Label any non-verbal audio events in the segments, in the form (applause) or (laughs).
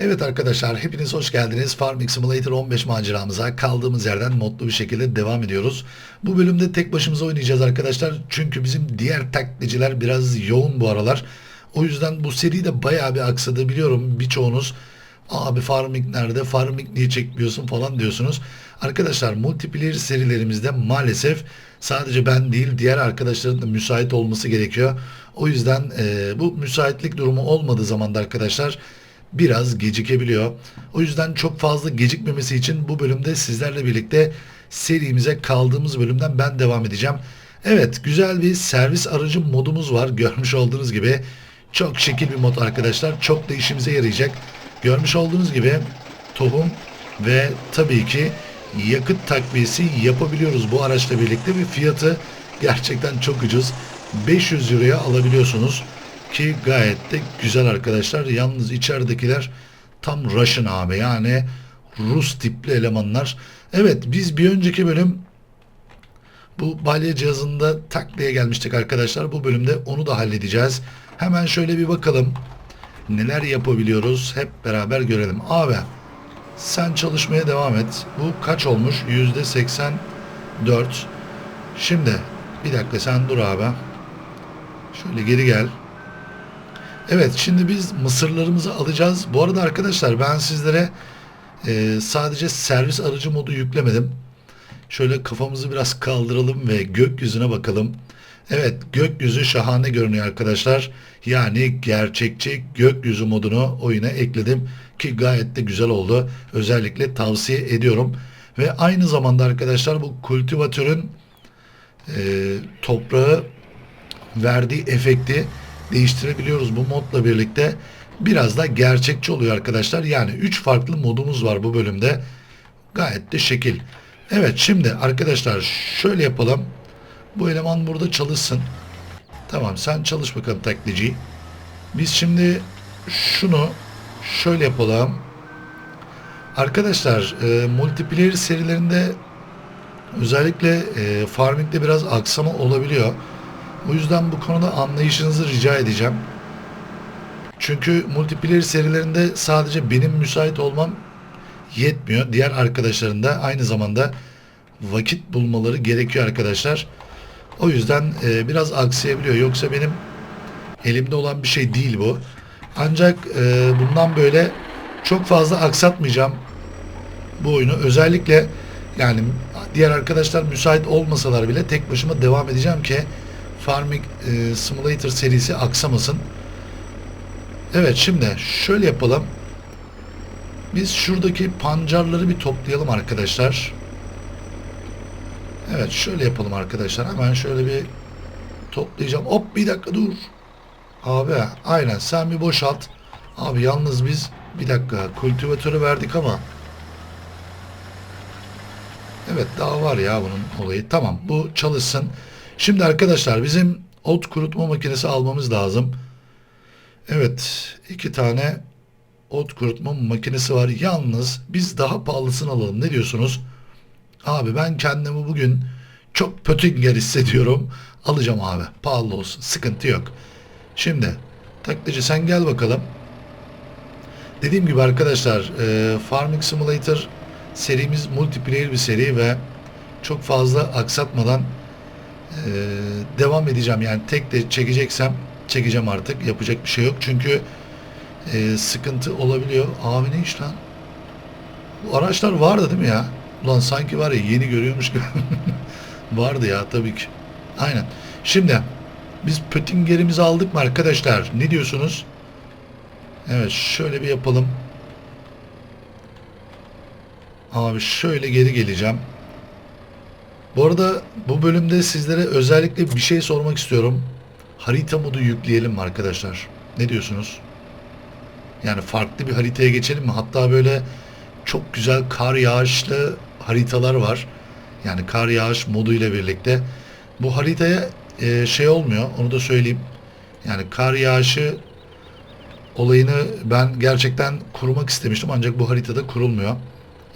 Evet arkadaşlar hepiniz hoş geldiniz. Farming Simulator 15 maceramıza kaldığımız yerden mutlu bir şekilde devam ediyoruz. Bu bölümde tek başımıza oynayacağız arkadaşlar. Çünkü bizim diğer taklitçiler biraz yoğun bu aralar. O yüzden bu seri de bayağı bir aksadı biliyorum birçoğunuz. Abi Farming nerede? Farming niye çekmiyorsun falan diyorsunuz. Arkadaşlar multiplayer serilerimizde maalesef sadece ben değil diğer arkadaşların da müsait olması gerekiyor. O yüzden e, bu müsaitlik durumu olmadığı zaman da arkadaşlar biraz gecikebiliyor. O yüzden çok fazla gecikmemesi için bu bölümde sizlerle birlikte serimize kaldığımız bölümden ben devam edeceğim. Evet güzel bir servis aracı modumuz var. Görmüş olduğunuz gibi çok şekil bir mod arkadaşlar. Çok da işimize yarayacak. Görmüş olduğunuz gibi tohum ve tabii ki yakıt takviyesi yapabiliyoruz bu araçla birlikte ve fiyatı gerçekten çok ucuz. 500 euroya alabiliyorsunuz ki gayet de güzel arkadaşlar. Yalnız içeridekiler tam Russian abi yani Rus tipli elemanlar. Evet biz bir önceki bölüm bu balya cihazında takliye gelmiştik arkadaşlar. Bu bölümde onu da halledeceğiz. Hemen şöyle bir bakalım. Neler yapabiliyoruz hep beraber görelim. Abi sen çalışmaya devam et. Bu kaç olmuş? Yüzde 84. Şimdi bir dakika sen dur abi. Şöyle geri gel. Evet şimdi biz mısırlarımızı alacağız. Bu arada arkadaşlar ben sizlere e, sadece servis aracı modu yüklemedim. Şöyle kafamızı biraz kaldıralım ve gökyüzüne bakalım. Evet gökyüzü şahane görünüyor arkadaşlar. Yani gerçekçi gökyüzü modunu oyuna ekledim ki gayet de güzel oldu. Özellikle tavsiye ediyorum. Ve aynı zamanda arkadaşlar bu kultivatörün e, toprağı verdiği efekti değiştirebiliyoruz bu modla birlikte. Biraz da gerçekçi oluyor arkadaşlar. Yani 3 farklı modumuz var bu bölümde. Gayet de şekil. Evet şimdi arkadaşlar şöyle yapalım. Bu eleman burada çalışsın. Tamam sen çalış bakalım taklitçi. Biz şimdi şunu şöyle yapalım. Arkadaşlar e, multiplayer serilerinde özellikle e, farmingde biraz aksama olabiliyor. O yüzden bu konuda anlayışınızı rica edeceğim. Çünkü multiplayer serilerinde sadece benim müsait olmam yetmiyor. Diğer arkadaşların da aynı zamanda vakit bulmaları gerekiyor arkadaşlar. O yüzden e, biraz aksayabiliyor. Yoksa benim elimde olan bir şey değil bu. Ancak e, bundan böyle çok fazla aksatmayacağım bu oyunu. Özellikle yani diğer arkadaşlar müsait olmasalar bile tek başıma devam edeceğim ki Farming e, Simulator serisi aksamasın. Evet şimdi şöyle yapalım. Biz şuradaki pancarları bir toplayalım arkadaşlar. Evet şöyle yapalım arkadaşlar. Hemen şöyle bir toplayacağım. Hop bir dakika dur. Abi aynen sen bir boşalt. Abi yalnız biz bir dakika kultivatörü verdik ama Evet daha var ya bunun olayı. Tamam bu çalışsın. Şimdi arkadaşlar bizim ot kurutma makinesi almamız lazım. Evet iki tane ot kurutma makinesi var. Yalnız biz daha pahalısını alalım. Ne diyorsunuz? Abi ben kendimi bugün çok pötünger hissediyorum. Alacağım abi. Pahalı olsun. Sıkıntı yok. Şimdi taklitçi sen gel bakalım. Dediğim gibi arkadaşlar e, Farming Simulator serimiz multiplayer bir seri ve çok fazla aksatmadan e, devam edeceğim. Yani tek de çekeceksem çekeceğim artık. Yapacak bir şey yok. Çünkü e, sıkıntı olabiliyor. Abi ne iş lan? Bu araçlar vardı değil mi ya? Ulan sanki var ya yeni görüyormuş gibi. (laughs) vardı ya tabii ki. Aynen. Şimdi biz pötingerimizi aldık mı arkadaşlar? Ne diyorsunuz? Evet şöyle bir yapalım. Abi şöyle geri geleceğim. Bu arada bu bölümde sizlere özellikle bir şey sormak istiyorum. Harita modu yükleyelim mi arkadaşlar? Ne diyorsunuz? Yani farklı bir haritaya geçelim mi? Hatta böyle çok güzel kar yağışlı haritalar var. Yani kar yağış modu ile birlikte. Bu haritaya e, şey olmuyor. Onu da söyleyeyim. Yani kar yağışı olayını ben gerçekten kurmak istemiştim. Ancak bu haritada kurulmuyor.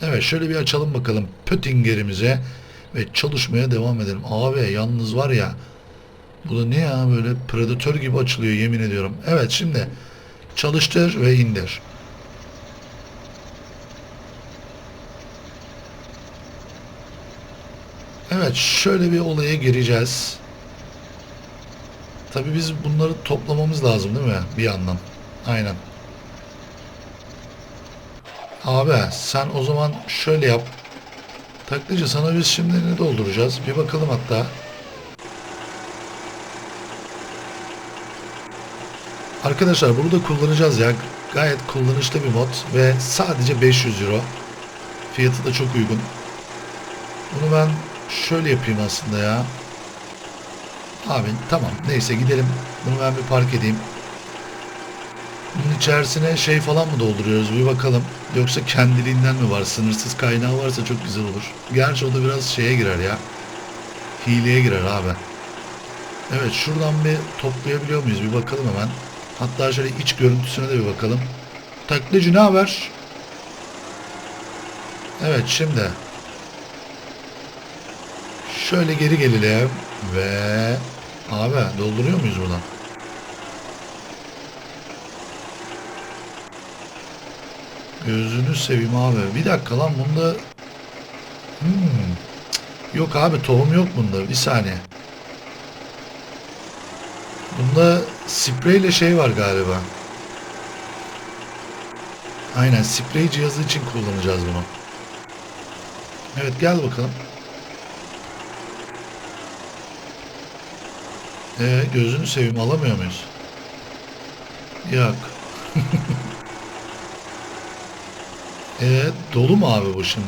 Evet şöyle bir açalım bakalım Pöttinger'imize ve çalışmaya devam edelim. Abi yalnız var ya bu da ne ya böyle predatör gibi açılıyor yemin ediyorum. Evet şimdi çalıştır ve indir. Evet şöyle bir olaya gireceğiz. Tabi biz bunları toplamamız lazım değil mi bir yandan? Aynen. Abi sen o zaman şöyle yap. Taklacı sana biz şimdi ne dolduracağız? Bir bakalım hatta. Arkadaşlar burada kullanacağız ya. Gayet kullanışlı bir mod ve sadece 500 euro. Fiyatı da çok uygun. Bunu ben şöyle yapayım aslında ya. Abi tamam neyse gidelim. Bunu ben bir park edeyim. Bunun içerisine şey falan mı dolduruyoruz bir bakalım. Yoksa kendiliğinden mi var? Sınırsız kaynağı varsa çok güzel olur. Gerçi o da biraz şeye girer ya. Hileye girer abi. Evet şuradan bir toplayabiliyor muyuz? Bir bakalım hemen. Hatta şöyle iç görüntüsüne de bir bakalım. Taklacı ne haber? Evet şimdi. Şöyle geri gelelim. Ve abi dolduruyor muyuz buradan? Gözünü seveyim abi. Bir dakika lan bunda hmm. Yok abi tohum yok bunda. Bir saniye. Bunda spreyle şey var galiba. Aynen sprey cihazı için kullanacağız bunu. Evet gel bakalım. Ee, gözünü seveyim alamıyor muyuz? Yok. (laughs) ee, dolu mu abi bu şimdi?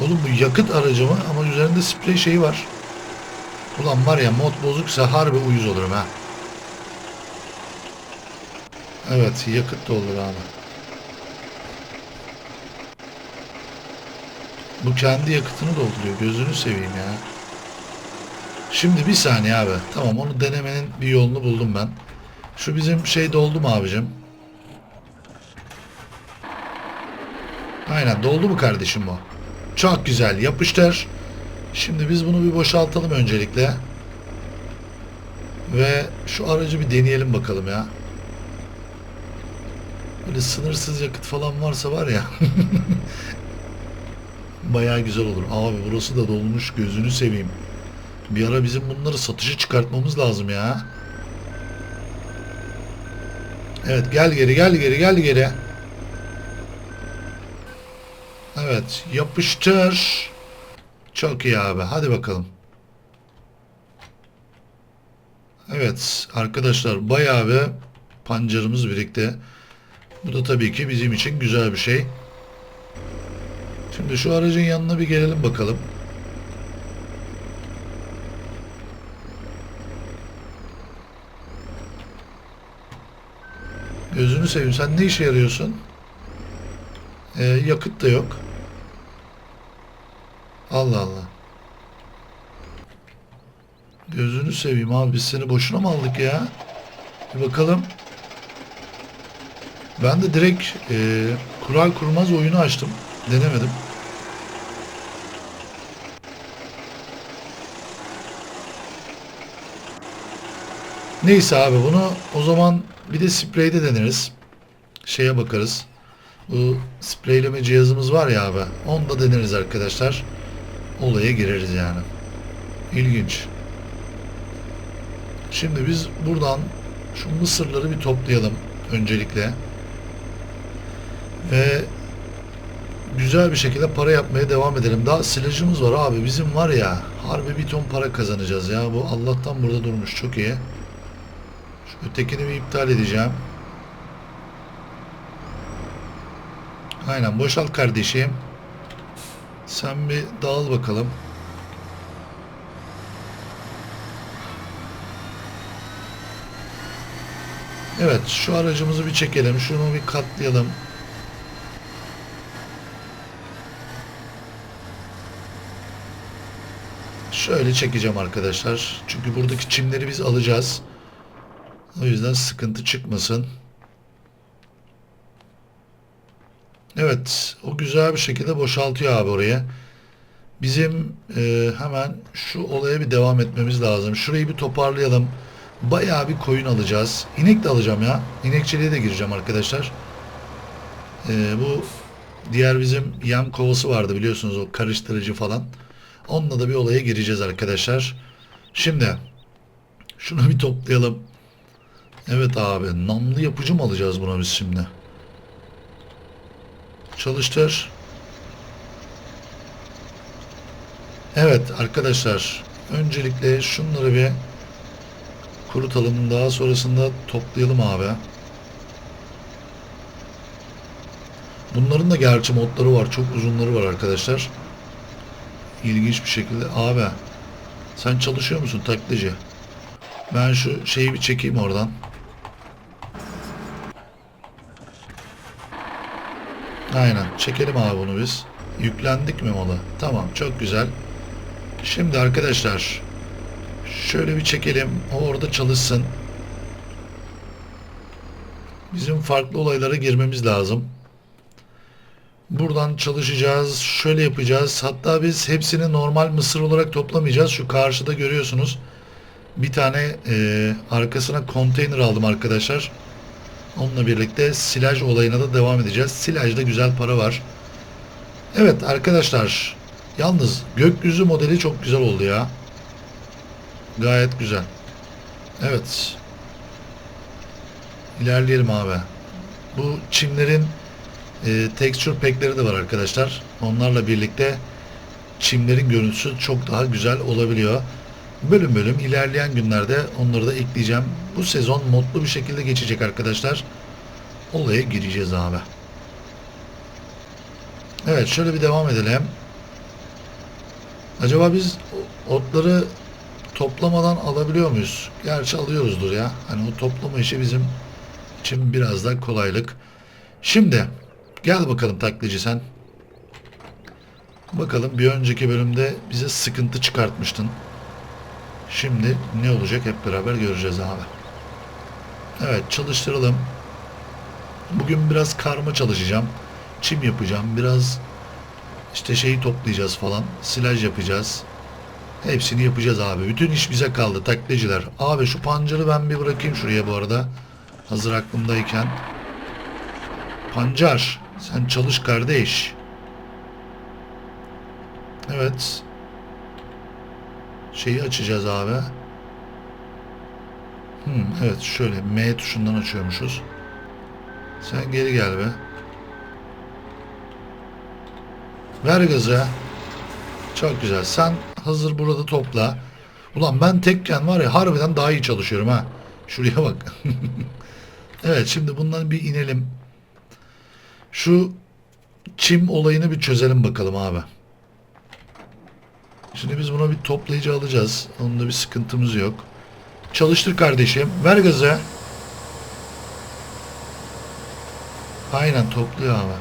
Oğlum bu yakıt aracı mı? Ama üzerinde sprey şeyi var. Ulan var ya mod bozuksa harbi uyuz olurum ha. Evet yakıt da olur abi. Bu kendi yakıtını dolduruyor. Gözünü seveyim ya. Şimdi bir saniye abi. Tamam onu denemenin bir yolunu buldum ben. Şu bizim şey doldu mu abicim? Aynen doldu mu kardeşim bu? Çok güzel yapıştır. Şimdi biz bunu bir boşaltalım öncelikle. Ve şu aracı bir deneyelim bakalım ya. Böyle sınırsız yakıt falan varsa var ya. (laughs) Bayağı güzel olur. Abi burası da dolmuş gözünü seveyim. Bir ara bizim bunları satışa çıkartmamız lazım ya. Evet gel geri gel geri gel geri. Evet yapıştır. Çok iyi abi hadi bakalım. Evet arkadaşlar bayağı bir pancarımız birlikte. Bu da tabii ki bizim için güzel bir şey. Şimdi şu aracın yanına bir gelelim bakalım. Gözünü seveyim sen ne işe yarıyorsun? Ee, yakıt da yok. Allah Allah. Gözünü seveyim abi biz seni boşuna mı aldık ya? Bir bakalım. Ben de direkt e, kural kurmaz oyunu açtım. Denemedim. Neyse abi bunu o zaman bir de spreyde deneriz. Şeye bakarız. Bu spreyleme cihazımız var ya abi. Onu da deneriz arkadaşlar. Olaya gireriz yani. İlginç. Şimdi biz buradan şu mısırları bir toplayalım öncelikle. Ve güzel bir şekilde para yapmaya devam edelim. Daha silajımız var abi. Bizim var ya harbi bir ton para kazanacağız ya. Bu Allah'tan burada durmuş. Çok iyi. Şu ötekini bir iptal edeceğim. Aynen boşalt kardeşim. Sen bir dağıl bakalım. Evet şu aracımızı bir çekelim. Şunu bir katlayalım. Şöyle çekeceğim arkadaşlar. Çünkü buradaki çimleri biz alacağız. O yüzden sıkıntı çıkmasın. Evet. O güzel bir şekilde boşaltıyor abi oraya. Bizim e, hemen şu olaya bir devam etmemiz lazım. Şurayı bir toparlayalım. Bayağı bir koyun alacağız. İnek de alacağım ya. İnekçiliğe de gireceğim arkadaşlar. E, bu diğer bizim yem kovası vardı biliyorsunuz o karıştırıcı falan. Onunla da bir olaya gireceğiz arkadaşlar. Şimdi şunu bir toplayalım. Evet abi namlı yapıcı mı alacağız buna biz şimdi? Çalıştır. Evet arkadaşlar öncelikle şunları bir kurutalım daha sonrasında toplayalım abi. Bunların da gerçi modları var çok uzunları var arkadaşlar. İlginç bir şekilde abi sen çalışıyor musun taklacı? Ben şu şeyi bir çekeyim oradan. Aynen. Çekelim abi bunu biz. Yüklendik mi mola? Tamam. Çok güzel. Şimdi arkadaşlar şöyle bir çekelim. O orada çalışsın. Bizim farklı olaylara girmemiz lazım. Buradan çalışacağız. Şöyle yapacağız. Hatta biz hepsini normal mısır olarak toplamayacağız. Şu karşıda görüyorsunuz. Bir tane e, arkasına konteyner aldım arkadaşlar. Onunla birlikte silaj olayına da devam edeceğiz. Silajda güzel para var. Evet arkadaşlar. Yalnız gökyüzü modeli çok güzel oldu ya. Gayet güzel. Evet. İlerleyelim abi. Bu çimlerin e, texture pack'leri de var arkadaşlar. Onlarla birlikte çimlerin görüntüsü çok daha güzel olabiliyor. Bölüm bölüm ilerleyen günlerde onları da ekleyeceğim. Bu sezon modlu bir şekilde geçecek arkadaşlar. Olaya gireceğiz abi. Evet şöyle bir devam edelim. Acaba biz otları toplamadan alabiliyor muyuz? Gerçi alıyoruzdur ya. Hani o toplama işi bizim için biraz da kolaylık. Şimdi gel bakalım taklacı sen. Bakalım bir önceki bölümde bize sıkıntı çıkartmıştın. Şimdi ne olacak hep beraber göreceğiz abi. Evet çalıştıralım. Bugün biraz karma çalışacağım. Çim yapacağım. Biraz işte şeyi toplayacağız falan. Silaj yapacağız. Hepsini yapacağız abi. Bütün iş bize kaldı taklacılar. Abi şu pancarı ben bir bırakayım şuraya bu arada. Hazır aklımdayken. Pancar sen çalış kardeş. Evet. Şeyi açacağız abi. Hmm, evet şöyle M tuşundan açıyormuşuz. Sen geri gel be. Ver gazı. Çok güzel. Sen hazır burada topla. Ulan ben tekken var ya harbiden daha iyi çalışıyorum ha. Şuraya bak. (laughs) evet şimdi bundan bir inelim. Şu çim olayını bir çözelim bakalım abi. Şimdi biz buna bir toplayıcı alacağız. Onda bir sıkıntımız yok. Çalıştır kardeşim. Ver gazı. Aynen topluyor abi.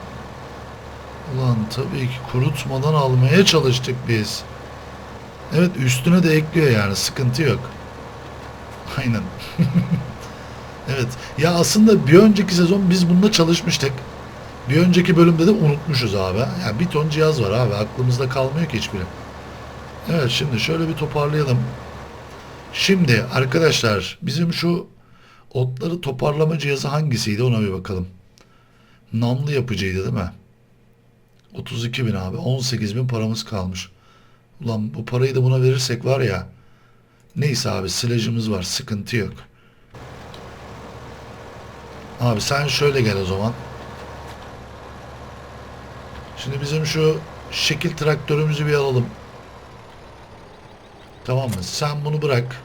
Ulan tabii ki kurutmadan almaya çalıştık biz. Evet üstüne de ekliyor yani sıkıntı yok. Aynen. (laughs) evet. Ya aslında bir önceki sezon biz bununla çalışmıştık. Bir önceki bölümde de unutmuşuz abi. Ya bir ton cihaz var abi. Aklımızda kalmıyor ki hiçbiri. Evet şimdi şöyle bir toparlayalım. Şimdi arkadaşlar bizim şu otları toparlama cihazı hangisiydi ona bir bakalım. Namlı yapıcıydı değil mi? 32 bin abi. 18 bin paramız kalmış. Ulan bu parayı da buna verirsek var ya. Neyse abi silajımız var. Sıkıntı yok. Abi sen şöyle gel o zaman. Şimdi bizim şu şekil traktörümüzü bir alalım. Tamam mı? Sen bunu bırak.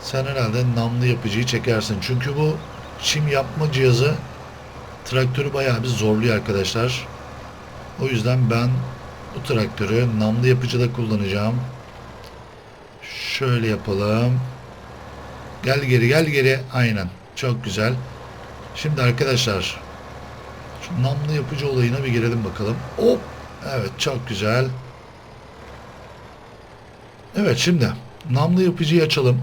Sen herhalde namlı yapıcıyı çekersin. Çünkü bu çim yapma cihazı traktörü bayağı bir zorluyor arkadaşlar. O yüzden ben bu traktörü namlı yapıcıda kullanacağım. Şöyle yapalım. Gel geri gel geri. Aynen. Çok güzel. Şimdi arkadaşlar şu namlı yapıcı olayına bir girelim bakalım. Hop. Evet çok güzel. Evet şimdi namlı yapıcıyı açalım.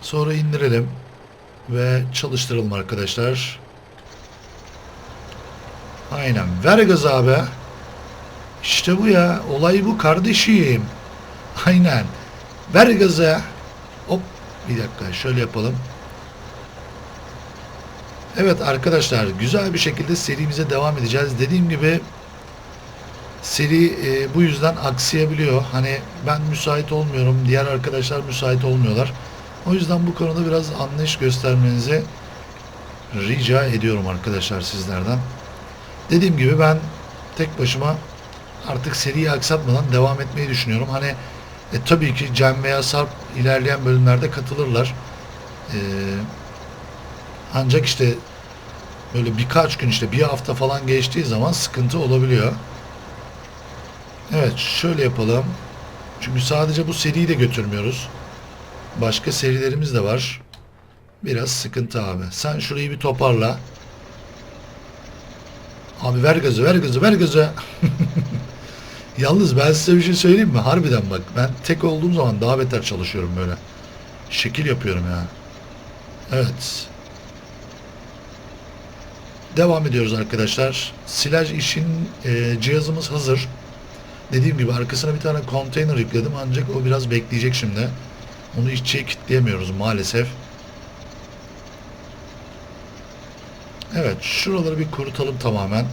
Sonra indirelim ve çalıştıralım arkadaşlar. Aynen. Ver gaz abi. İşte bu ya. Olay bu kardeşim. (laughs) Aynen. Ver gazı. Hop. Bir dakika şöyle yapalım. Evet arkadaşlar güzel bir şekilde serimize devam edeceğiz. Dediğim gibi Seri e, bu yüzden aksayabiliyor. Hani ben müsait olmuyorum, diğer arkadaşlar müsait olmuyorlar. O yüzden bu konuda biraz anlayış göstermenizi rica ediyorum arkadaşlar sizlerden. Dediğim gibi ben tek başıma artık seriyi aksatmadan devam etmeyi düşünüyorum. Hani e, tabii ki Cem veya Sarp ilerleyen bölümlerde katılırlar. E, ancak işte böyle birkaç gün işte bir hafta falan geçtiği zaman sıkıntı olabiliyor. Evet şöyle yapalım. Çünkü sadece bu seriyi de götürmüyoruz. Başka serilerimiz de var. Biraz sıkıntı abi. Sen şurayı bir toparla. Abi ver gazı ver gazı ver gazı. (laughs) Yalnız ben size bir şey söyleyeyim mi? Harbiden bak ben tek olduğum zaman daha beter çalışıyorum böyle. Şekil yapıyorum ya. Evet. Devam ediyoruz arkadaşlar. Silaj işin e, cihazımız hazır. Dediğim gibi arkasına bir tane konteyner yükledim ancak o biraz bekleyecek şimdi. Onu işçiye kilitleyemiyoruz maalesef. Evet şuraları bir kurutalım tamamen.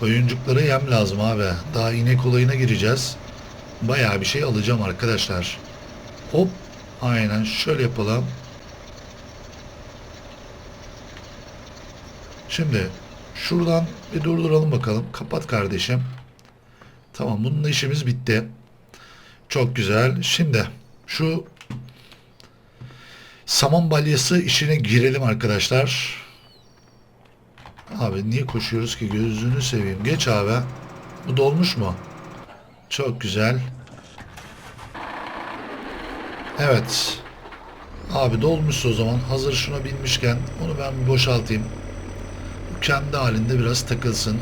Koyuncuklara yem lazım abi. Daha inek olayına gireceğiz. Bayağı bir şey alacağım arkadaşlar. Hop. Aynen şöyle yapalım. Şimdi şuradan bir durduralım bakalım. Kapat kardeşim. Tamam bununla işimiz bitti. Çok güzel. Şimdi şu saman balyası işine girelim arkadaşlar. Abi niye koşuyoruz ki gözünü seveyim. Geç abi. Bu dolmuş mu? Çok güzel. Evet. Abi dolmuş o zaman. Hazır şuna binmişken onu ben bir boşaltayım. Kendi halinde biraz takılsın.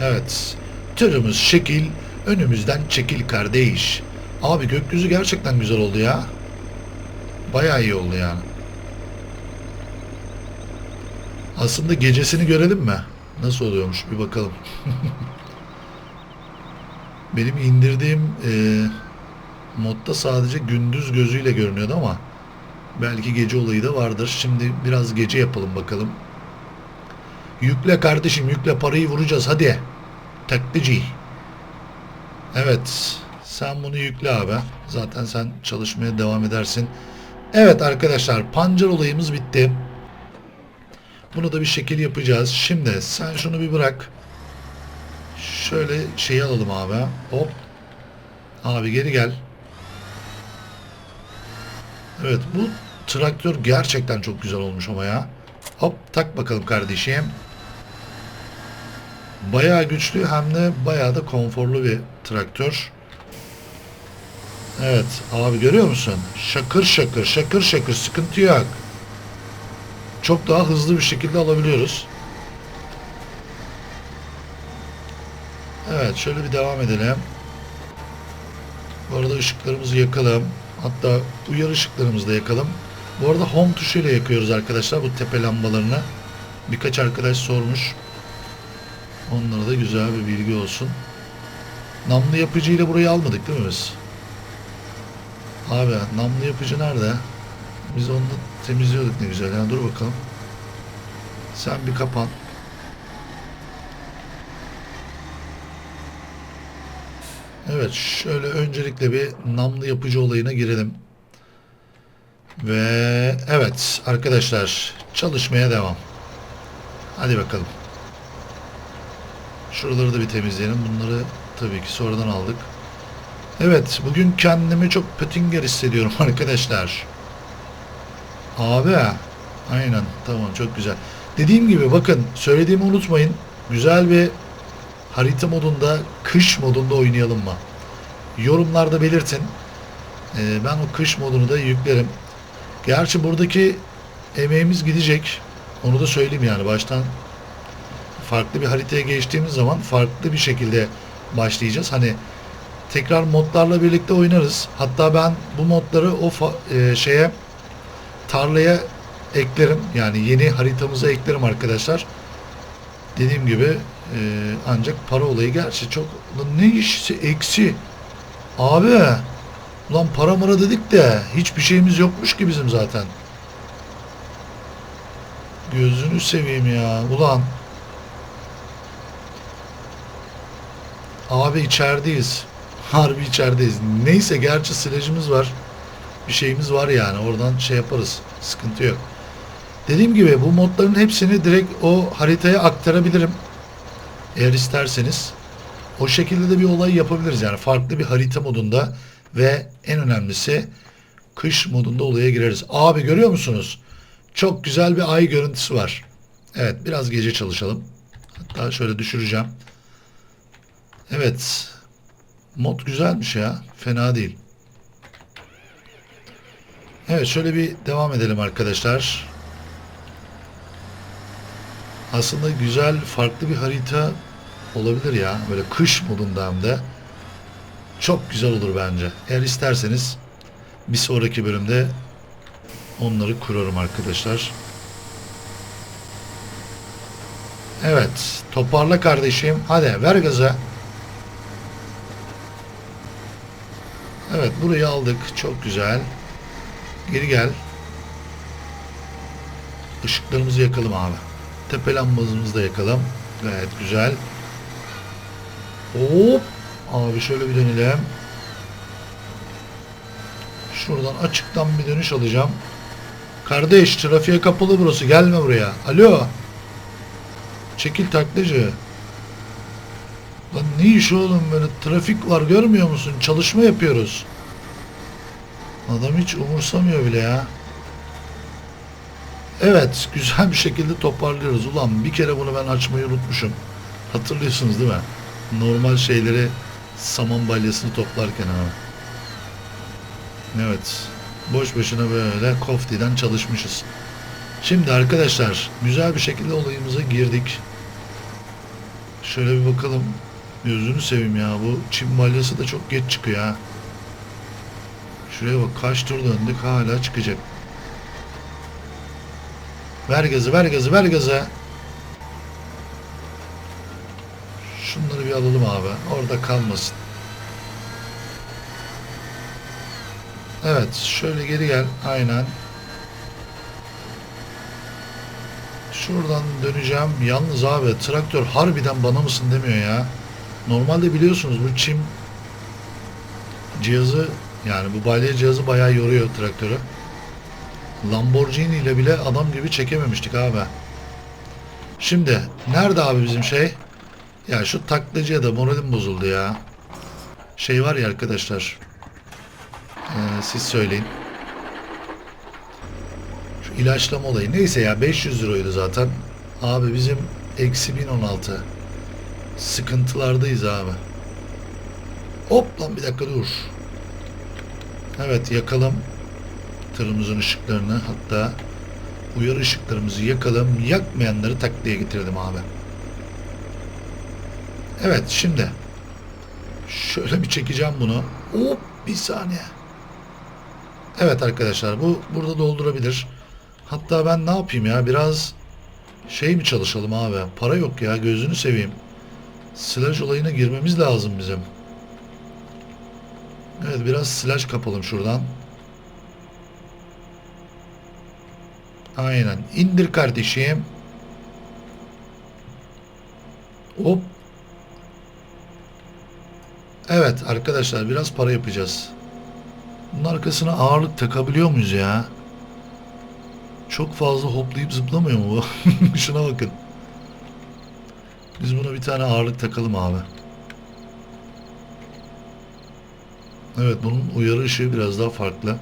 Evet. Tırımız şekil, önümüzden çekil kardeş. Abi gökyüzü gerçekten güzel oldu ya. Bayağı iyi oldu yani. Aslında gecesini görelim mi? Nasıl oluyormuş bir bakalım. (laughs) Benim indirdiğim e, modda sadece gündüz gözüyle görünüyordu ama belki gece olayı da vardır. Şimdi biraz gece yapalım bakalım. Yükle kardeşim yükle parayı vuracağız hadi. Taklici. Evet. Sen bunu yükle abi. Zaten sen çalışmaya devam edersin. Evet arkadaşlar pancar olayımız bitti. Bunu da bir şekil yapacağız. Şimdi sen şunu bir bırak. Şöyle şeyi alalım abi. Hop. Abi geri gel. Evet bu traktör gerçekten çok güzel olmuş ama ya. Hop tak bakalım kardeşim. Bayağı güçlü hem de bayağı da konforlu bir traktör. Evet abi görüyor musun? Şakır şakır şakır şakır sıkıntı yok. Çok daha hızlı bir şekilde alabiliyoruz. Evet şöyle bir devam edelim. Bu arada ışıklarımızı yakalım. Hatta uyarı ışıklarımızı da yakalım. Bu arada home tuşuyla yakıyoruz arkadaşlar bu tepe lambalarını. Birkaç arkadaş sormuş. Onlara da güzel bir bilgi olsun. Namlu yapıcıyla burayı almadık değil mi biz? Abi namlu yapıcı nerede? Biz onu temizliyorduk ne güzel. Yani dur bakalım. Sen bir kapan. Evet şöyle öncelikle bir namlu yapıcı olayına girelim. Ve evet arkadaşlar çalışmaya devam. Hadi bakalım. Şuraları da bir temizleyelim. Bunları tabii ki sonradan aldık. Evet bugün kendimi çok pötinger hissediyorum (laughs) arkadaşlar. Abi aynen tamam çok güzel. Dediğim gibi bakın söylediğimi unutmayın. Güzel bir harita modunda kış modunda oynayalım mı? Yorumlarda belirtin. Ee, ben o kış modunu da yüklerim. Gerçi buradaki emeğimiz gidecek. Onu da söyleyeyim yani baştan farklı bir haritaya geçtiğimiz zaman farklı bir şekilde başlayacağız. Hani tekrar modlarla birlikte oynarız. Hatta ben bu modları o e, şeye tarlaya eklerim. Yani yeni haritamıza eklerim arkadaşlar. Dediğim gibi e, ancak para olayı gerçi çok ne iş eksi. Abi ulan para mara dedik de hiçbir şeyimiz yokmuş ki bizim zaten. Gözünü seveyim ya. Ulan. Abi içerideyiz. (laughs) Harbi içerideyiz. Neyse gerçi silajımız var. Bir şeyimiz var yani. Oradan şey yaparız. Sıkıntı yok. Dediğim gibi bu modların hepsini direkt o haritaya aktarabilirim. Eğer isterseniz. O şekilde de bir olay yapabiliriz. Yani farklı bir harita modunda ve en önemlisi kış modunda olaya gireriz. Abi görüyor musunuz? Çok güzel bir ay görüntüsü var. Evet biraz gece çalışalım. Hatta şöyle düşüreceğim. Evet. Mod güzelmiş ya. Fena değil. Evet şöyle bir devam edelim arkadaşlar. Aslında güzel farklı bir harita olabilir ya. Böyle kış modunda hem de. Çok güzel olur bence. Eğer isterseniz bir sonraki bölümde onları kurarım arkadaşlar. Evet. Toparla kardeşim. Hadi ver gaza. Evet burayı aldık. Çok güzel. Geri gel. Işıklarımızı yakalım abi. Tepe lambamızı da yakalım. Gayet güzel. Hop. Abi şöyle bir dönelim. Şuradan açıktan bir dönüş alacağım. Kardeş trafiğe kapalı burası. Gelme buraya. Alo. Çekil taklacı. Lan ne iş oğlum böyle trafik var görmüyor musun? Çalışma yapıyoruz. Adam hiç umursamıyor bile ya. Evet güzel bir şekilde toparlıyoruz. Ulan bir kere bunu ben açmayı unutmuşum. Hatırlıyorsunuz değil mi? Normal şeyleri saman balyasını toplarken abi. Evet. Boş boşuna böyle koftiden çalışmışız. Şimdi arkadaşlar güzel bir şekilde olayımıza girdik. Şöyle bir bakalım. Gözünü seveyim ya bu çim balyası da çok geç çıkıyor ha. Şuraya bak kaç tur döndük hala çıkacak. Ver gazı ver gazı ver gazı. Şunları bir alalım abi. Orada kalmasın. Evet şöyle geri gel. Aynen. Şuradan döneceğim. Yalnız abi traktör harbiden bana mısın demiyor ya. Normalde biliyorsunuz bu çim cihazı yani bu balya cihazı bayağı yoruyor traktörü. Lamborghini ile bile adam gibi çekememiştik abi. Şimdi nerede abi bizim şey? Ya şu taklacıya da moralim bozuldu ya. Şey var ya arkadaşlar. Ee, siz söyleyin. Şu ilaçlama olayı. Neyse ya 500 liraydı zaten. Abi bizim eksi 1016. Sıkıntılardayız abi. Hop lan bir dakika dur. Evet yakalım tırımızın ışıklarını hatta uyarı ışıklarımızı yakalım yakmayanları takliye getirdim abi. Evet şimdi şöyle bir çekeceğim bunu. Hop bir saniye. Evet arkadaşlar bu burada doldurabilir. Hatta ben ne yapayım ya biraz şey mi çalışalım abi? Para yok ya gözünü seveyim. Silaj olayına girmemiz lazım bizim. Evet biraz silaj kapalım şuradan. Aynen. İndir kardeşim. Hop. Evet arkadaşlar biraz para yapacağız. Bunun arkasına ağırlık takabiliyor muyuz ya? Çok fazla hoplayıp zıplamıyor mu bu? (laughs) Şuna bakın. Biz buna bir tane ağırlık takalım abi. Evet bunun uyarı ışığı biraz daha farklı.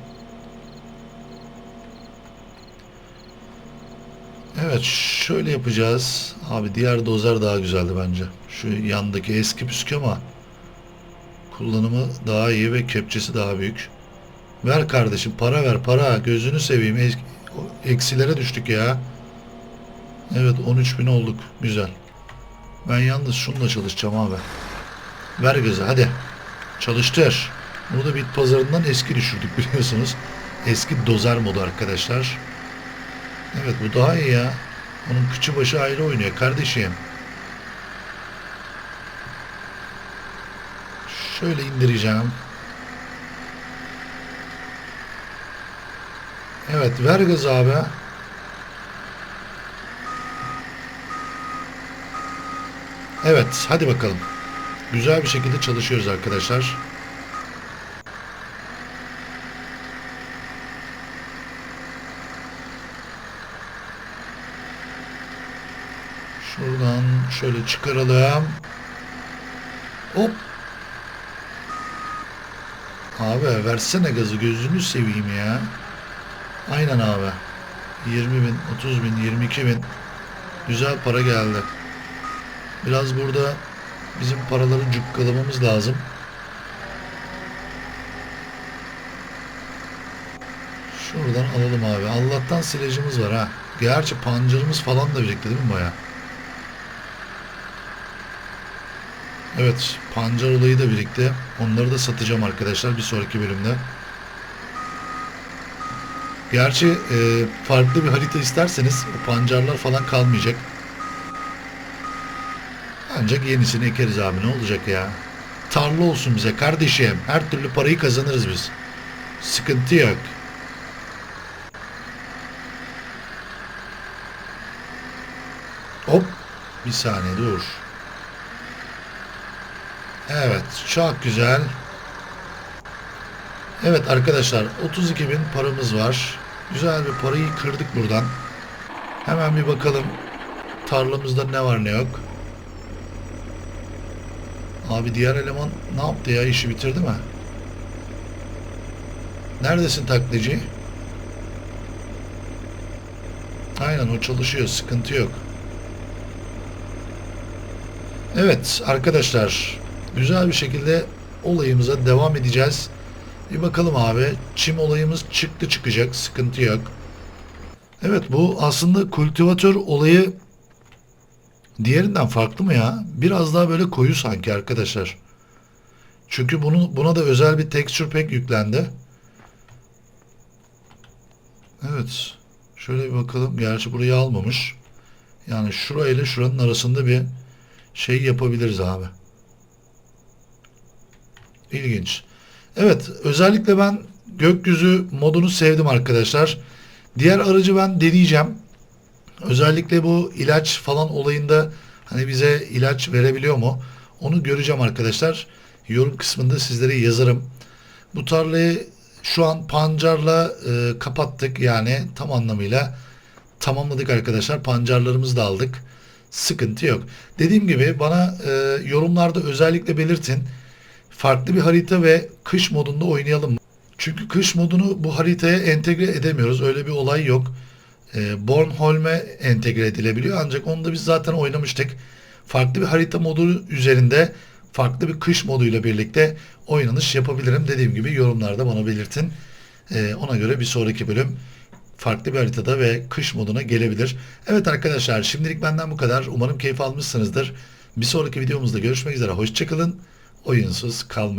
Evet şöyle yapacağız. Abi diğer dozer daha güzeldi bence. Şu yandaki eski püskü ama kullanımı daha iyi ve kepçesi daha büyük. Ver kardeşim para ver para gözünü seveyim Es- eksilere düştük ya. Evet 13 bin olduk güzel. Ben yalnız şununla çalışacağım abi. Ver gözü hadi. Çalıştır. Bunu da bit pazarından eski düşürdük biliyorsunuz. Eski dozer modu arkadaşlar. Evet bu daha iyi ya. Onun kıçı başı ayrı oynuyor kardeşim. Şöyle indireceğim. Evet ver gaz abi. Evet hadi bakalım. Güzel bir şekilde çalışıyoruz arkadaşlar. Şöyle çıkaralım. Hop. Abi versene gazı gözünü seveyim ya. Aynen abi. 20 bin, 30 bin, 22 bin. Güzel para geldi. Biraz burada bizim paraları cukkalamamız lazım. Şuradan alalım abi. Allah'tan silajımız var ha. Gerçi pancarımız falan da birikti değil mi baya? Evet, pancar olayı da birikti. Onları da satacağım arkadaşlar bir sonraki bölümde. Gerçi e, farklı bir harita isterseniz o pancarlar falan kalmayacak. Ancak yenisini ekeriz abi ne olacak ya. Tarla olsun bize kardeşim. Her türlü parayı kazanırız biz. Sıkıntı yok. Hop. Bir saniye dur. Evet çok güzel. Evet arkadaşlar 32 bin paramız var. Güzel bir parayı kırdık buradan. Hemen bir bakalım tarlamızda ne var ne yok. Abi diğer eleman ne yaptı ya işi bitirdi mi? Neredesin taklacı? Aynen o çalışıyor sıkıntı yok. Evet arkadaşlar güzel bir şekilde olayımıza devam edeceğiz. Bir bakalım abi. Çim olayımız çıktı çıkacak. Sıkıntı yok. Evet bu aslında kultivatör olayı diğerinden farklı mı ya? Biraz daha böyle koyu sanki arkadaşlar. Çünkü bunu, buna da özel bir texture pack yüklendi. Evet. Şöyle bir bakalım. Gerçi burayı almamış. Yani şurayla şuranın arasında bir şey yapabiliriz abi. İlginç. Evet özellikle ben gökyüzü modunu sevdim arkadaşlar. Diğer aracı ben deneyeceğim. Özellikle bu ilaç falan olayında hani bize ilaç verebiliyor mu? Onu göreceğim arkadaşlar. Yorum kısmında sizlere yazarım. Bu tarlayı şu an pancarla e, kapattık yani tam anlamıyla tamamladık arkadaşlar. Pancarlarımızı da aldık. Sıkıntı yok. Dediğim gibi bana e, yorumlarda özellikle belirtin farklı bir harita ve kış modunda oynayalım. Çünkü kış modunu bu haritaya entegre edemiyoruz. Öyle bir olay yok. Ee, Bornholm'e entegre edilebiliyor. Ancak onu da biz zaten oynamıştık. Farklı bir harita modu üzerinde farklı bir kış moduyla birlikte oynanış yapabilirim. Dediğim gibi yorumlarda bana belirtin. Ee, ona göre bir sonraki bölüm farklı bir haritada ve kış moduna gelebilir. Evet arkadaşlar şimdilik benden bu kadar. Umarım keyif almışsınızdır. Bir sonraki videomuzda görüşmek üzere. Hoşçakalın oyunsuz kalmayın.